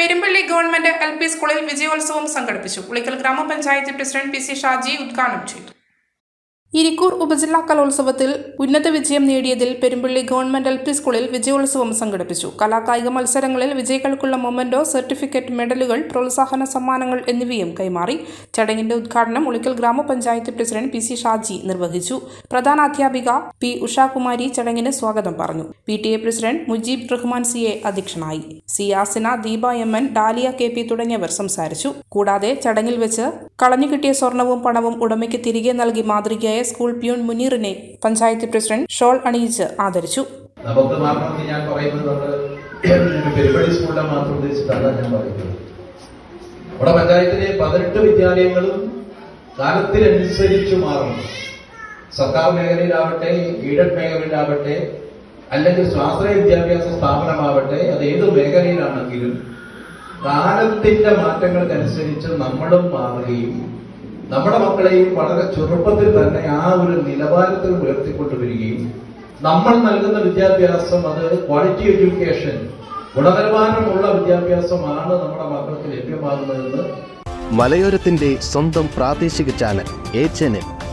Perumpally government L P സ്കൂളിൽ വിജയോത്സവം സംഘടിപ്പിച്ചു. ഉളിക്കൽ ഗ്രാമപഞ്ചായത്ത് പ്രസിഡന്റ് പി സി ഷാജി ഉദ്ഘാടനം ചെയ്തു. ഇരിക്കൂർ ഉപജില്ലാ കലോത്സവത്തിൽ ഉന്നത വിജയം നേടിയതിൽ പെരുമ്പള്ളി ഗവൺമെന്റ് എൽ പി സ്കൂളിൽ വിജയോത്സവം സംഘടിപ്പിച്ചു. കലാകായിക മത്സരങ്ങളിൽ വിജയികൾക്കുള്ള മൊമെന്റോ സർട്ടിഫിക്കറ്റ് മെഡലുകൾ പ്രോത്സാഹന സമ്മാനങ്ങൾ എന്നിവയും കൈമാറി. ചടങ്ങിന്റെ ഉദ്ഘാടനം ഉളിക്കൽ ഗ്രാമപഞ്ചായത്ത് പ്രസിഡന്റ് പി സി ഷാജി നിർവഹിച്ചു. പ്രധാന അധ്യാപിക പി ഉഷാകുമാരി ചടങ്ങിന് സ്വാഗതം പറഞ്ഞു. P T A president Mujeeb Rahman C A അധ്യക്ഷനായി. C Asina Deepa M N Dalia K P തുടങ്ങിയവർ സംസാരിച്ചു. കൂടാതെ ചടങ്ങിൽ വെച്ച് കളഞ്ഞുകിട്ടിയ സ്വർണവും പണവും ഉടമയ്ക്ക് തിരികെ നൽകി മാതൃകയായ സ്കൂൾ പ്യൂൺ മുനീറിനെ പഞ്ചായത്ത് പ്രസിഡന്റ് ഷോൾ അണിയിച്ച് ആദരിച്ചു. നമുക്ക് ഞാൻ പറയുന്നത് പെരുമ്പടി സ്കൂളിനെ മാത്രം ഉദ്ദേശിച്ചിട്ടല്ല ഞാൻ പറയുന്നത്. നമ്മുടെ പഞ്ചായത്തിലെ പതിനെട്ട് വിദ്യാലയങ്ങളും കാലത്തിനനുസരിച്ച് മാറുന്നു. സർക്കാർ മേഖലയിലാവട്ടെ എയ്ഡഡ് മേഖലയിലാവട്ടെ അല്ലെങ്കിൽ സ്വാശ്രയ വിദ്യാഭ്യാസ സ്ഥാപനമാവട്ടെ അത് ഏത് മേഖലയിലാണെങ്കിലും കാലത്തിന്റെ മാറ്റങ്ങൾക്കനുസരിച്ച് നമ്മളും മാറുകയും നമ്മുടെ മക്കളെയും വളരെ ചെറുപ്പത്തിൽ തന്നെ ആ ഒരു നിലവാരത്തിൽ ഉയർത്തിക്കൊണ്ടുവരികയും നമ്മൾ നൽകുന്ന വിദ്യാഭ്യാസം അത് ക്വാളിറ്റി എഡ്യൂക്കേഷൻ ഗുണനിലവാരമുള്ള വിദ്യാഭ്യാസമാണ് നമ്മുടെ മക്കൾക്ക് ലഭ്യമാകുന്നതെന്ന് മലയോരത്തിന്റെ സ്വന്തം പ്രാദേശിക channel A channel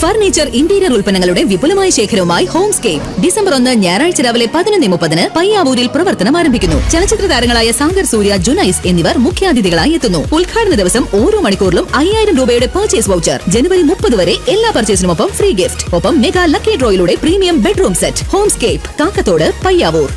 furniture interior ഉൽപ്പന്നങ്ങളുടെ വിപുലമായ ശേഖരവുമായി ഹോംസ്കേപ്പ്. ഡിസംബർ ഒന്ന് ഞായറാഴ്ച രാവിലെ പതിനൊന്ന് മുപ്പതിന് പയ്യാവൂരിൽ പ്രവർത്തനം ആരംഭിക്കുന്നു. ചലച്ചിത്ര താരങ്ങളായ സാഗർ സൂര്യ ജുനൈസ് എന്നിവർ മുഖ്യാതിഥികളായി എത്തുന്നു. ഉദ്ഘാടന ദിവസം ഓരോ മണിക്കൂറിലും അയ്യായിരം രൂപയുടെ പർച്ചേസ് വൗച്ചർ ജനുവരി മുപ്പത് വരെ എല്ലാ പർച്ചേസിനുമൊപ്പം ഫ്രീ ഗിഫ്റ്റ് ഒപ്പം mega lucky ഡ്രോയിലൂടെ premium bedroom set Homescape Kakkathode Payyavoor.